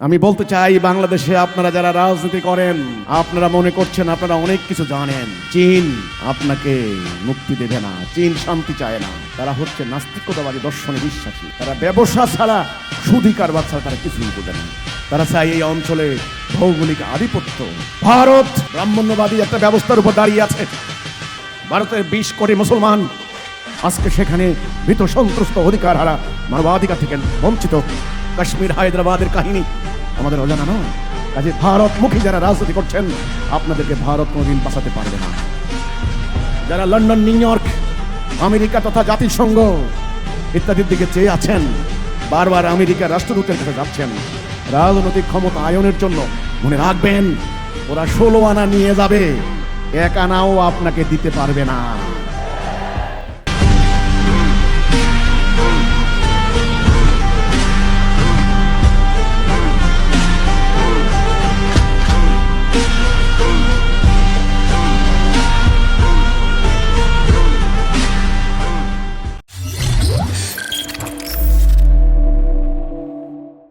আমি বলতে চাই, বাংলাদেশে আপনারা যারা রাজনীতি করেন, আপনারা মনে করছেন আপনারা অনেক কিছু জানেন। চীন আপনাকে মুক্তি দেবে না, চীন শান্তি চায় না। তারা হচ্ছে নাস্তিকতাবাদী, দর্শনে বিশ্বাসী। তারা ব্যবসা ছাড়া সুদী কারবার ছাড়া তারা কিছুই বোঝে না। তারা চায় এই অঞ্চলে ভৌগোলিক আধিপত্য। ভারত ব্রাহ্মণ্যবাদী একটা ব্যবস্থার উপর দাঁড়িয়ে আছে। ভারতের বিশ কোটি মুসলমান আজকে সেখানে ভীত সন্ত্রস্ত অধিকার হারা মানবাধিকার থেকে বঞ্চিত। কাশ্মীর হায়দ্রাবাদের কাহিনী। আমাদের অজানা নয়। কাজে ভারতমুখী যারা রাজনীতি করছেন, আপনাদেরকে ভারত কোনোদিন বাঁচাতে পারবে না। যারা লন্ডন, নিউ ইয়র্ক, আমেরিকা তথা জাতিসংঘ ইত্যাদির দিকে চেয়ে আছেন, বারবার আমেরিকার রাষ্ট্রদূতের কাছে যাচ্ছেন, রাজনৈতিক ক্ষমতা আয়নের জন্য মনে রাখবেন, ওরা ষোলো আনা নিয়ে যাবে। এক আনাও আপনাকে দিতে পারবে না।